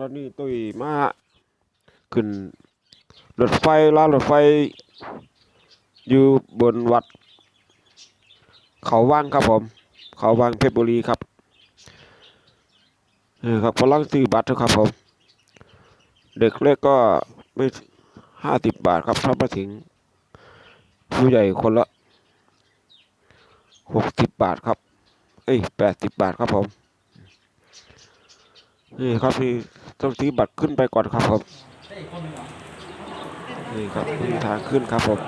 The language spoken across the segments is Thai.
ตอนนี้ตุยมาขึ้นรถไฟรางรถไฟ อยู่บนวัด เขาว่างครับผม เขาว่างเพชรบุรีครับเออครับกำลังซื้อบัตรครับผม เด็กเล็กก็ไม่ห้าสิบบาทครับถ้ามาถึง ผู้ใหญ่คนละหกสิบบาทครับ เอ้ยแปดสิบบาทครับผม นี่ครับนี่ ต้องซื้อบัตรขึ้นไปก่อนครับผมได้อีกคนหนึงเหรอนี่ครับนี่ทางขึ้นครับผม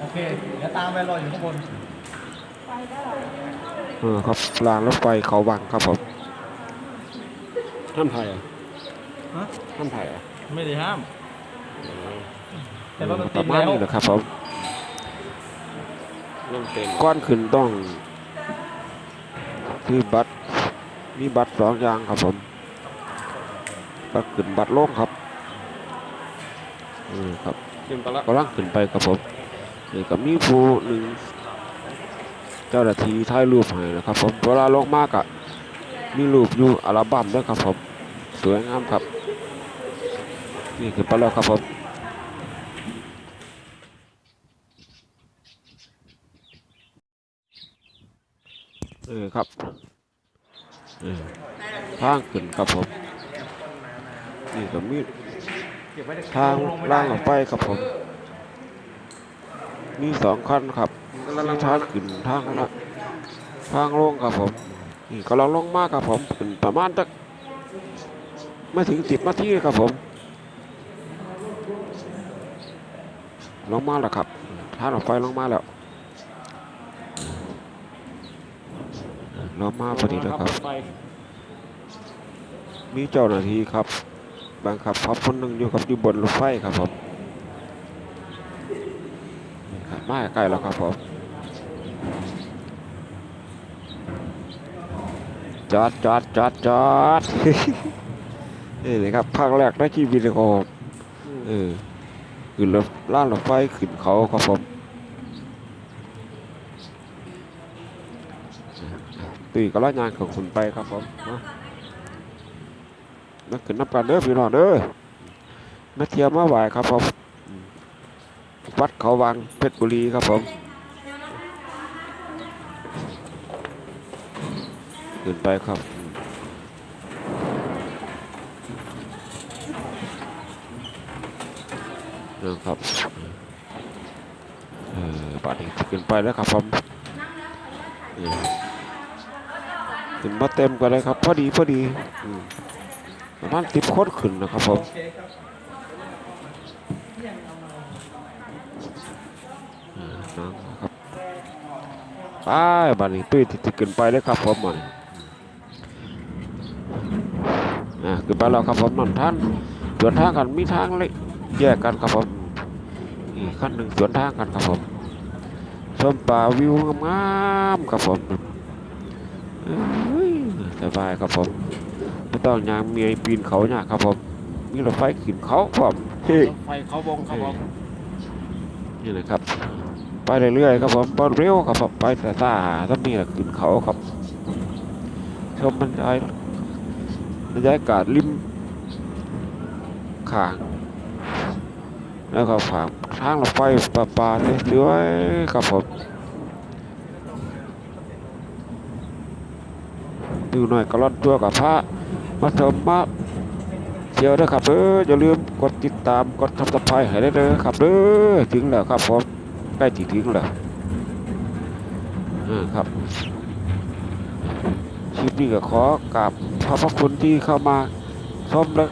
โอเคเดี๋ยวตามไปรออยู่ข้างบนเออครับรางรถไฟเขาวังครับผมท่านไทยอะฮะท่านไทยอะไม่ได้ห้าม แต่ว่ามันปติระดมาณแล้วนี้นะครับผมก้อนขึ้นต้องซื้อบัตรมีบัตรสองอย่างครับผม บัตรขึ้นบัตรลงครับเออครับขึ้นไปแล้วกำลังขึ้นไปครับผมนี่ก็มีผู้หนึ่งเจ้าหน้าที่ถ่ายรูปให้นะครับผมเวลาลงมากอะมีรูปอยู่อัลบั้มด้วยครับผมสวยงามครับ นี่ขึ้นไปแล้วครับผมเออครับเออทางขึ้นครับผม นี่ก็มีเก็บไว้ในทางล่างออกไปครับผม มีสองคันครับมีทางขึ้นทางละทางลงครับผม นี่กำลังลงมากครับผมเป็นประมาณสักไม่ถึงสิบนาทีครับผม ลงมาแล้วครับทางออกไปลงมาแล้วลงมาพอดีแล้วครับ มีเจ้าหน้าที่ครับ บังคับพับคนหนึ่งอยู่กับอยู่บนรถไฟครับผมนี่ครับมาใกล้แล้วครับผมจอดจอดจอดจอดนี่เลยครับภาคแรกในชีวิตเลยครับผมเออขึ้นรถล่านรถไฟขึ้นเขาครับผมตีก็ล่ายางของคุณไปครับผม มานักขึ้นนับกันเด้อพี่น้องเด้อนักเที่ยวมาไหวครับผมวัดเขาวังเพชรบุรีครับผมขึ้นไปครับอืมนะครับเออบัดนี้ขึ้นไปแล้วครับผมเออขึ้นมาเต็มกันเลยครับ พอดีพอดีอืม ประมาณสิบคนขึ้นนะครับผมโอเครับนะครับไปบันนี้ตุ้ยติดขึ้นไปเลยครับผมมันอ่าขึ้นไปแล้วครับผมนั่นท่านสวนทางกันมีทางเล็กแยกกันครับผมอีกขั้นหนึ่งสวนทางกันครับผมชมป่าวิวงามๆครับผมสบายครับผม ต้องยางเมียปีนเขาเนี่ยครับผมมีรถไฟขึ้นเขาผมเฮ้ยรถไฟเขาวงเขาวงนี่นะครับไปเรื่อยๆครับผมบอลเร็วครับผมไปแต่ตาถ้ามีอะไรขึ้นเขาครับชมบรรยายบรรยากาศริมข้างแล้วก็ฝางทางรถไฟป่าป่าเลยสวยๆครับผมดูหน่อยก็รอนตัวกับพระ มาชมมาเที่ยวด้วยครับเด้ออย่าลืมกดติดตามกดทับสไครต์ให้ได้เลยครับเด้อถึงแล้วครับผมใกล้ที่ถึงแล้วอ่าครับคลิปนี้ก็ขอกราบขอบพระคุณที่เข้ามาชมและ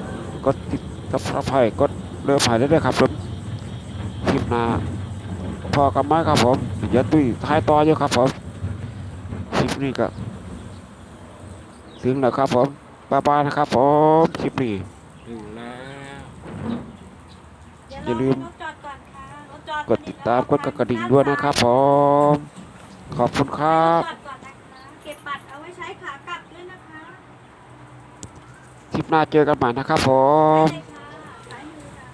กดติดกับสไครต์กดเริ่มหายได้เลยครับผมคลิปหน้าพอกันไหมครับผมอย่าตุ้ยท้ายต่ออยู่ครับผมคลิปนี้ก็ถึงแล้วครับผม บ๊ายบายนะครับผมคลิปนี้ถึงแล้วอย่าลืมรถจอดก่อนค่ะรถจอดกดติดตามกดกระดิ่งด้วยนะครับผม ขอบคุณครับจอดก่อนนะคะเก็บบัตรเอาไว้ใช้ขากลับด้วยนะคะคลิปหน้าเจอกันใหม่นะครับผมได้เลยค่ะซ้ายมือค่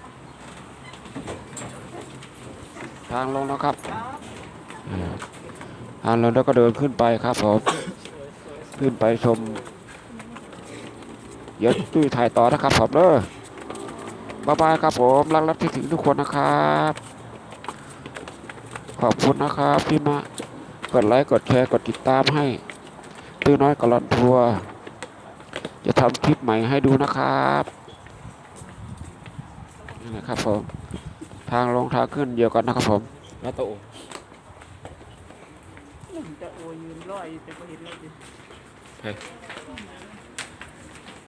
ะทางลงแล้วครับทางลงแล้วก็เดินขึ้นไปครับผม ขึ้นไปชม เดี๋ยวตุ้ยถ่ายต่อนะครับผมเด้อบ๊ายบายครับผมรักและคิดถึงทุกคนนะครับ ขอบคุณนะครับที่มากดไลค์กดแชร์กดติดตามให้ตื้อน้อยกะลอนทัวร์จะทำคลิปใหม่ให้ดูนะครับนี่นะครับผมทางลงทางขึ้นเดียวกันนะครับผมแล้วโตจะโอยืนร้อยแต่ก็เห็นเลยดิเฮ้ย